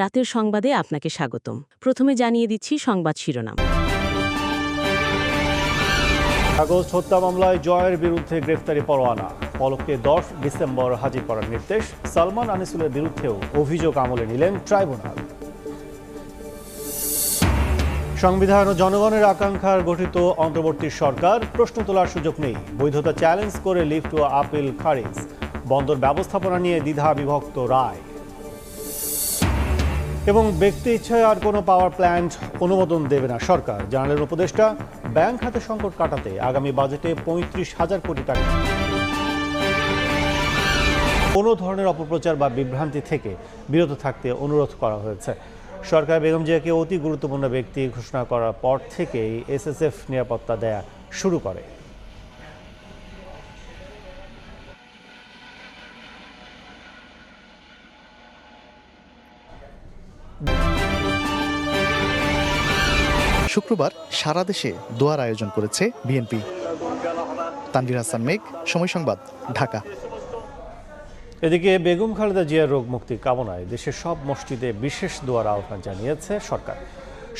রাতের সংবাদে আপনাকে স্বাগতম। প্রথমে জানিয়ে দিচ্ছি সংবাদ শিরোনাম। আগস্ট হত্যা মামলায় জয়ের বিরুদ্ধে গ্রেফতারি পরোয়ানা। পলককে দশ ডিসেম্বর হাজির করার নির্দেশ। সালমান আনিসুলের বিরুদ্ধেও অভিযোগ আমলে নিলেন ট্রাইব্যুনাল। সংবিধান ও জনগণের আকাঙ্ক্ষার গঠিত অন্তর্বর্তী সরকার, প্রশ্ন তোলার সুযোগ নেই। বৈধতা চ্যালেঞ্জ করে লিফট ও আপিল খারিজ। বন্দর ব্যবস্থাপনা নিয়ে দ্বিধা বিভক্ত রায়। এবং ব্যক্তি ইচ্ছায় আর কোনো পাওয়ার প্ল্যান্ট অনুমোদন দেবে না সরকার। জানালেন উপদেষ্টা ব্যাংক খাতে সংকট কাটাতে আগামী বাজেটে পঁয়ত্রিশ হাজার কোটি টাকা। কোনো ধরনের অপপ্রচার বা বিভ্রান্তি থেকে বিরত থাকতে অনুরোধ করা হয়েছে। সরকার বেগম জিয়াকে অতি গুরুত্বপূর্ণ ব্যক্তি ঘোষণা করার পর থেকেই এসএসএফ নিরাপত্তা দেয়া শুরু করে। শুক্রবার সারা দেশে দোয়ার আয়োজন করেছে বিএনপি। তানভীর হাসান মেঘ, সময় সংবাদ, ঢাকা। এদিকে বেগম খালেদা জিয়ার রোগ মুক্তি কামনায় দেশের সব মসজিদে বিশেষ দোয়ার আহ্বান জানিয়েছে সরকার।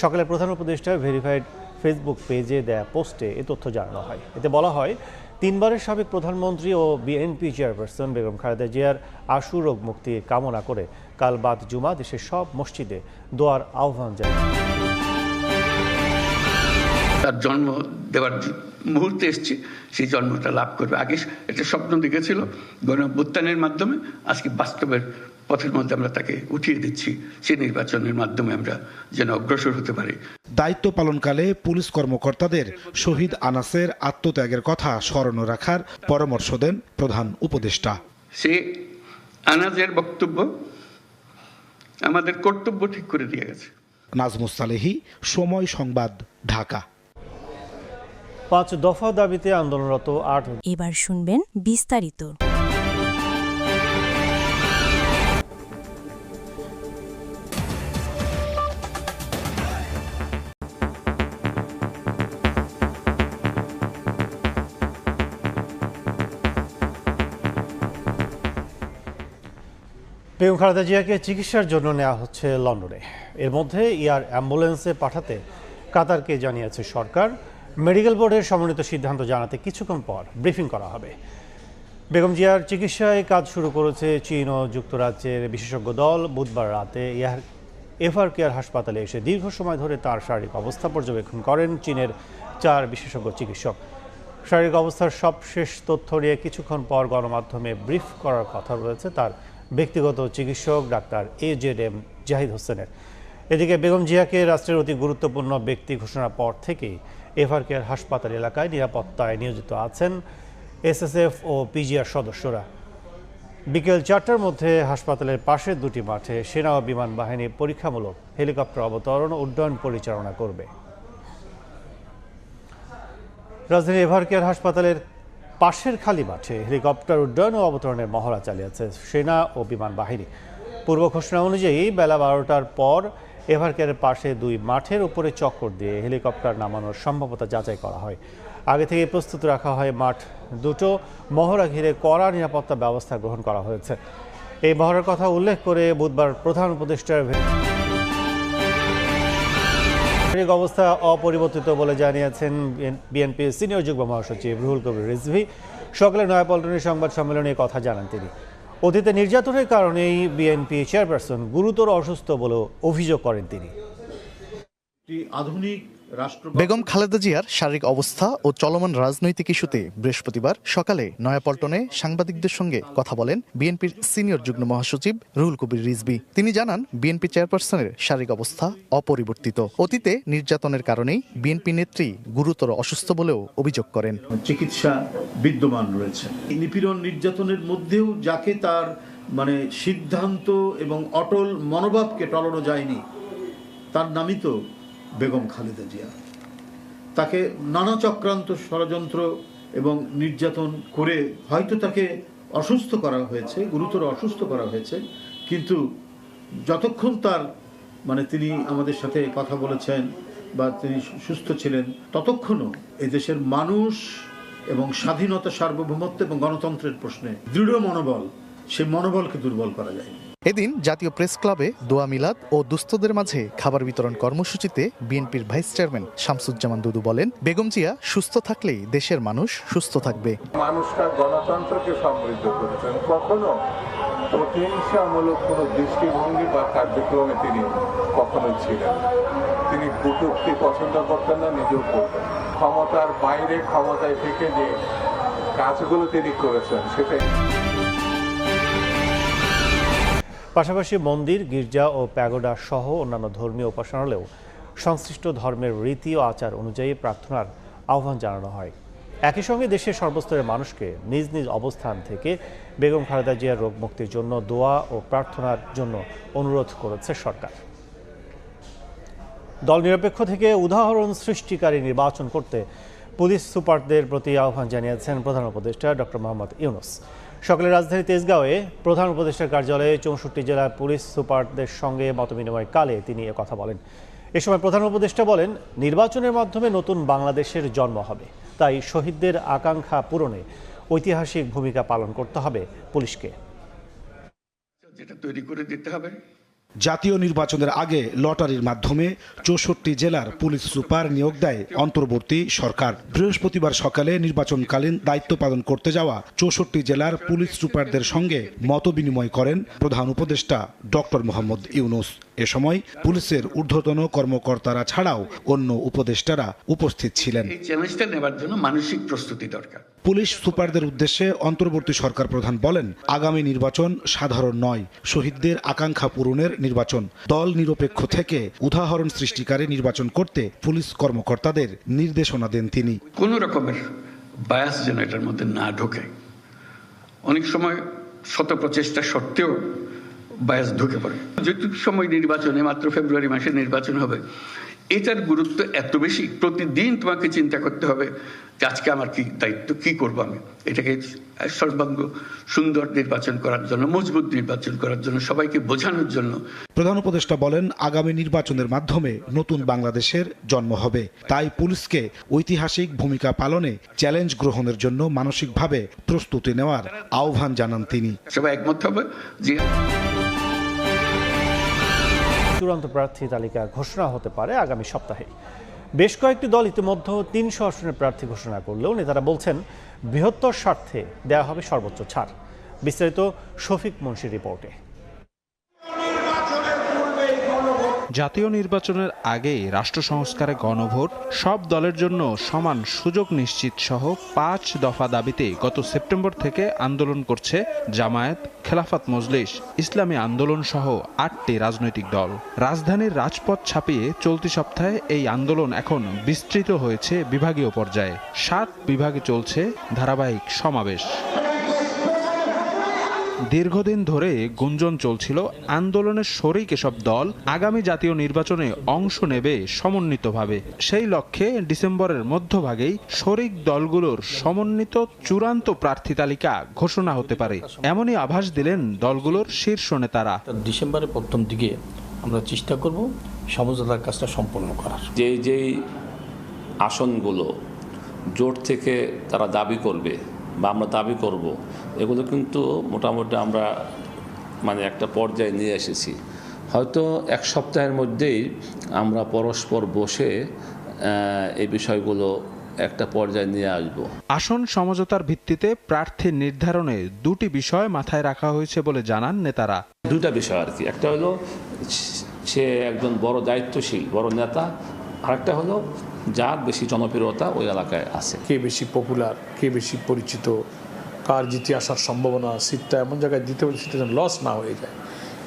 সকালে প্রধান উপদেষ্টা ভেরিফাইড ফেসবুক পেজে দেয়া পোস্টে এ তথ্য জানানো হয়। এতে বলা হয়, তিনবারের সাবেক প্রধানমন্ত্রী ও বিএনপি চেয়ারপারসন বেগম খালেদা জিয়ার আশু রোগ মুক্তি কামনা করে কাল বাদ জুমা দেশের সব মসজিদে দোয়ার আহ্বান জানায়। তার জন্ম দেওয়ার মুহূর্তে এসছে সেই জন্মটা লাভ করবে। আগে একটা স্বপ্ন দেখেছিল গণভ্যুত্থানের মাধ্যমে আজকে বাস্তবের পথের মধ্যে আমরা তাকে উঠিয়ে দিচ্ছি। সেই নির্বাচনের মাধ্যমে আমরা যেন অগ্রসর হতে পারি। দায়িত্ব পালনকালে পুলিশ কর্মকর্তাদের শহীদ আনাসের আত্মত্যাগের কথা স্মরণ রাখার পরামর্শ দেন প্রধান উপদেষ্টা। সে আনাজের বক্তব্য আমাদের কর্তব্য ঠিক করে দিয়ে গেছে। নাজমুস সালেহি সময় সংবাদ ঢাকা। পাঁচ দফা দাবিতে আন্দোলনরত আট এবার শুনবেন বিস্তারিত। বেগম খালেদা জিয়াকে চিকিৎসার জন্য নেওয়া হচ্ছে লন্ডনে। এর মধ্যে ইয়ার অ্যাম্বুলেন্সে পাঠাতে কাতারকে জানিয়েছে সরকার। মেডিকেল বোর্ডের সমন্বিত সিদ্ধান্ত জানাতে কিছুক্ষণ পর ব্রিফিং করা হবে। বেগম জিয়ার চিকিৎসায় কাজ শুরু করেছে চীন ও যুক্তরাজ্যের বিশেষজ্ঞ দল। বুধবার রাতে এয়ার এভার কেয়ার হাসপাতালে এসে দীর্ঘ সময় ধরে তার শারীরিক অবস্থা পর্যবেক্ষণ করেন চীনের চার বিশেষজ্ঞ চিকিৎসক। শারীরিক অবস্থার সবশেষ তথ্য নিয়ে কিছুক্ষণ পর গণমাধ্যমে ব্রিফ করার কথা রয়েছে তার ব্যক্তিগত চিকিৎসক doctor A Z M Zahid হোসেনের। এদিকে বেগম জিয়াকে রাষ্ট্রের অতি গুরুত্বপূর্ণ ব্যক্তি ঘোষণার পর থেকেই এভার কেয়ার হাসপাতাল এলাকায় নিরাপত্তায় নিয়োজিত আছেন এসএসএফ ও পিজিআর সদস্যরা। বিকেল চারটার মধ্যে হাসপাতালের পাশের দুটি মাঠে সেনা ও বিমান বাহিনী পরীক্ষামূলক হেলিকপ্টার অবতরণ উড্ডয়ন পরিচালনা করবে। রাজধানী এভারকেয়ার হাসপাতালের পাশের খালি মাঠে হেলিকপ্টার উড্ডয়ন ও অবতরণের মহড়া চালিয়েছে সেনা ও বিমান বাহিনী। পূর্ব ঘোষণা অনুযায়ী বেলা বারোটার পর এভারকেয়ারের পাশে দুই মাঠের উপরে চক্কর দিয়ে হেলিকপ্টার নামানোর সম্ভাবতা যাচাই করা হয়। আগে থেকে প্রস্তুত রাখা হয় মাঠ দুটো। মহড়া ঘিরে কড়া নিরাপত্তা ব্যবস্থা গ্রহণ করা হয়েছে। এই মহড়ার কথা উল্লেখ করে বুধবার প্রধান উপদেষ্টার অবস্থা অপরিবর্তিত বলে জানিয়েছেন বিএনপির সিনিয়র যুগ্ম মহাসচিব রুহুল কবির রিজভি। সকালে নয়াপল্টনের সংবাদ সম্মেলনে কথা জানান তিনি। অতীতে নির্যাতনের কারণেই বিএনপি চেয়ারপারসন গুরুতর অসুস্থ বলে অভিযোগ করেন তিনি। আধুনিক বেগম খালেদা জিয়ার শারীরিক অবস্থা ও চলমান রাজনৈতিক ইস্যুতে বৃহস্পতিবার সকালে নয়াপল্টনে সাংবাদিকদের সঙ্গে কথা বলেন বিএনপির সিনিয়র যুগ্ম মহাসচিব রুহুল কবির রিজবি তিনি জানান বিএনপি চেয়ারপারসনের শারীরিক অবস্থা অপরিবর্তিত। অতীতে নির্যাতনের কারণেই বিএনপি নেত্রী গুরুতর অসুস্থ বলেও অভিযোগ করেন। চিকিৎসা বিদ্যমান রয়েছে। নিপীড়ন নির্যাতনের মধ্যেও যাকে তার মানে সিদ্ধান্ত এবং অটল মনোভাবকে টলানো যায়নি তার নামই তো বেগম খালেদা জিয়া। তাকে নানা চক্রান্ত ষড়যন্ত্র এবং নির্যাতন করে হয়তো তাকে অসুস্থ করা হয়েছে, গুরুতর অসুস্থ করা হয়েছে, কিন্তু যতক্ষণ তার মানে তিনি আমাদের সাথে কথা বলেছেন বা তিনি সুস্থ ছিলেন, ততক্ষণও এদেশের মানুষ এবং স্বাধীনতা সার্বভৌমত্ব এবং গণতন্ত্রের প্রশ্নে দৃঢ় মনোবল, সেই মনোবলকে দুর্বল করা যায়নি। এদিন জাতীয় প্রেস ক্লাবে দোয়া মিলাদ ও দুস্থদের মাঝে খাবার বিতরণ কর্মসূচিতে বিএনপির ভাইস চেয়ারম্যান শামসুজ্জামান দুদু বলেন, বেগম জিয়া সুস্থ থাকলেই দেশের মানুষ সুস্থ থাকবে। মানুষটা গণতন্ত্রকে সমৃদ্ধ করেছেন। কখনো প্রতিহিংসামূলক কোনো দৃষ্টিভঙ্গি বা কার্যক্রমে তিনি কখনো ছিলেন। তিনি কুটুক্তি পছন্দ করতেন না, নিজেও করতেন ক্ষমতার বাইরে ক্ষমতায় থেকে যে কাজগুলো তিনি করেছেন, সেটাই। পাশাপাশি মন্দির, গির্জা ও প্যাগোডা সহ অন্যান্য ধর্মীয় উপাসনালয়েও সংশ্লিষ্ট ধর্মের রীতি ও আচার অনুযায়ী প্রার্থনার আহ্বান জানানো হয়। একই সঙ্গে দেশের সর্বস্তরের মানুষকে নিজ নিজ অবস্থান থেকে বেগম খালেদা জিয়ার রোগ মুক্তির জন্য দোয়া ও প্রার্থনার জন্য অনুরোধ করেছে সরকার। দল নিরপেক্ষ থেকে উদাহরণ সৃষ্টিকারী নির্বাচন করতে পুলিশ সুপারদের প্রতি আহ্বান জানিয়েছেন প্রধান উপদেষ্টা ডক্টর মোহাম্মদ ইউনুস। সকালে রাজধানী তেজগাঁওয়ে প্রধান উপদেষ্টার কার্যালয়ে চৌষট্টি জেলার পুলিশ সুপারদের সঙ্গে মতবিনিময় কালে তিনি কথা বলেন। এ সময় প্রধান উপদেষ্টা বলেন, নির্বাচনের মাধ্যমে নতুন বাংলাদেশের জন্ম হবে। তাই শহীদদের আকাঙ্ক্ষা পূরণে ঐতিহাসিক ভূমিকা পালন করতে হবে পুলিশকে। যেটা তৈরি করে দিতে হবে জাতীয় নির্বাচনের আগে লটারির মাধ্যমে চৌষট্টি জেলার পুলিশ সুপার নিয়োগ দেয় অন্তর্বর্তী সরকার। বৃহস্পতিবার সকালে নির্বাচনকালীন দায়িত্ব পালন করতে যাওয়া চৌষট্টি জেলার পুলিশ সুপারদের সঙ্গে মতবিনিময় করেন প্রধান উপদেষ্টা ডক্টর মোহাম্মদ ইউনুস। এ সময় পুলিশের ঊর্ধ্বতন কর্মকর্তারা ছাড়াও অন্য উপদেষ্টারা উপস্থিত ছিলেন। এই চ্যালেঞ্জটা নেবার জন্য মানসিক প্রস্তুতি দরকার। পুলিশ সুপারদের উদ্দেশ্যে অন্তর্বর্তী সরকার প্রধান বলেন, আগামী নির্বাচন সাধারণ নয়, শহীদদের আকাঙ্ক্ষা পূরণের নির্বাচন। দল নিরপেক্ষ থেকে উদাহরণ সৃষ্টিকারী নির্বাচন করতে পুলিশ কর্মকর্তাদের নির্দেশনা দেন তিনি। কোন রকমের বায়াস যেন এটার মধ্যে না ঢোকে। অনেক সময় শত প্রচেষ্টা সত্ত্বেও বায়াস ঢুকে পড়ে। যেটুকু সময় নির্বাচনে মাত্র ফেব্রুয়ারি মাসে নির্বাচন হবে এটার গুরুত্ব এত বেশি? প্রতিদিন তোমাকে চিন্তা করতে হবে যে আজকে আমার কি দায়িত্ব কি করব আমি? এটাকে সর্বাঙ্গ সুন্দর নির্বাচন করার জন্য মজবুত নির্বাচন করার জন্য সবাইকে বোঝানোর জন্য। প্রধান উপদেষ্টা বলেন আগামী নির্বাচনের মাধ্যমে নতুন বাংলাদেশের জন্ম হবে। তাই পুলিশকে ঐতিহাসিক ভূমিকা পালনে চ্যালেঞ্জ গ্রহণের জন্য মানসিকভাবে প্রস্তুতি নেওয়ার আহ্বান জানান তিনি। সবাই একমত হবে যে চূড়ান্ত প্রার্থী তালিকা ঘোষণা হতে পারে আগামী সপ্তাহে। বেশ কয়েকটি দল ইতিমধ্যে তিনশো আসনের প্রার্থী ঘোষণা করলেও নেতারা বলছেন, বৃহত্তর স্বার্থে দেওয়া হবে সর্বোচ্চ ছাড়। বিস্তারিত শফিক মুন্সির রিপোর্টে। জাতীয় নির্বাচনের আগেই রাষ্ট্র সংস্কারে গণভোট, সব দলের জন্য সমান সুযোগ নিশ্চিত সহ পাঁচ দফা দাবিতে গত সেপ্টেম্বর থেকে আন্দোলন করছে জামায়াত, খেলাফত মজলিস, ইসলামী আন্দোলন সহ আটটি রাজনৈতিক দল। রাজধানীর রাজপথ ছাপিয়ে চলতি সপ্তাহে এই আন্দোলন এখন বিস্তৃত হয়েছে বিভাগীয় পর্যায়ে। সাত বিভাগে চলছে ধারাবাহিক সমাবেশ। দীর্ঘদিন ধরে গুঞ্জন চলছিল আন্দোলনের শরিক এসব দল আগামী জাতীয় নির্বাচনে অংশ নেবে সমন্বিতভাবে। সেই লক্ষ্যে ডিসেম্বরের মধ্যভাগেই শরিক দলগুলোর সমন্বিত চূড়ান্ত প্রার্থী তালিকা ঘোষণা হতে পারে। এমনই আভাস দিলেন দলগুলোর শীর্ষ নেতারা। ডিসেম্বরের প্রথম দিকে আমরা চেষ্টা করব সমঝোতার কাজটা সম্পন্ন করার। যে যেই আসনগুলো জোট থেকে তারা দাবি করবে বা আমরা দাবি করব এগুলো কিন্তু মোটামুটি আমরা মানে একটা পর্যায়ে নিয়ে এসেছি। হয়তো এক সপ্তাহের মধ্যেই আমরা পরস্পর বসে এই বিষয়গুলো একটা পর্যায়ে নিয়ে আসব। আসন সমঝোতার ভিত্তিতে প্রার্থী নির্ধারণে দুটি বিষয় মাথায় রাখা হয়েছে বলে জানান নেতারা। দুটা বিষয় আর কি। একটা হলো সে একজন বড় দায়িত্বশীল বড় নেতা। আরেকটা হলো যার বেশি জনপ্রিয়তা ওই এলাকায় আছে। কে বেশি পপুলার কে বেশি পরিচিত কার জিতে আসার সম্ভাবনা সিটটা এমন জায়গায় দিতে হবে সেটা যেন লস না হয়ে যায়।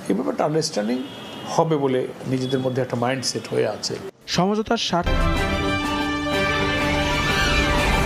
এই ব্যাপারটা আন্ডারস্ট্যান্ডিং হবে বলে নিজেদের মধ্যে একটা মাইন্ডসেট হয়ে আছে। সমঝোতার স্বার্থ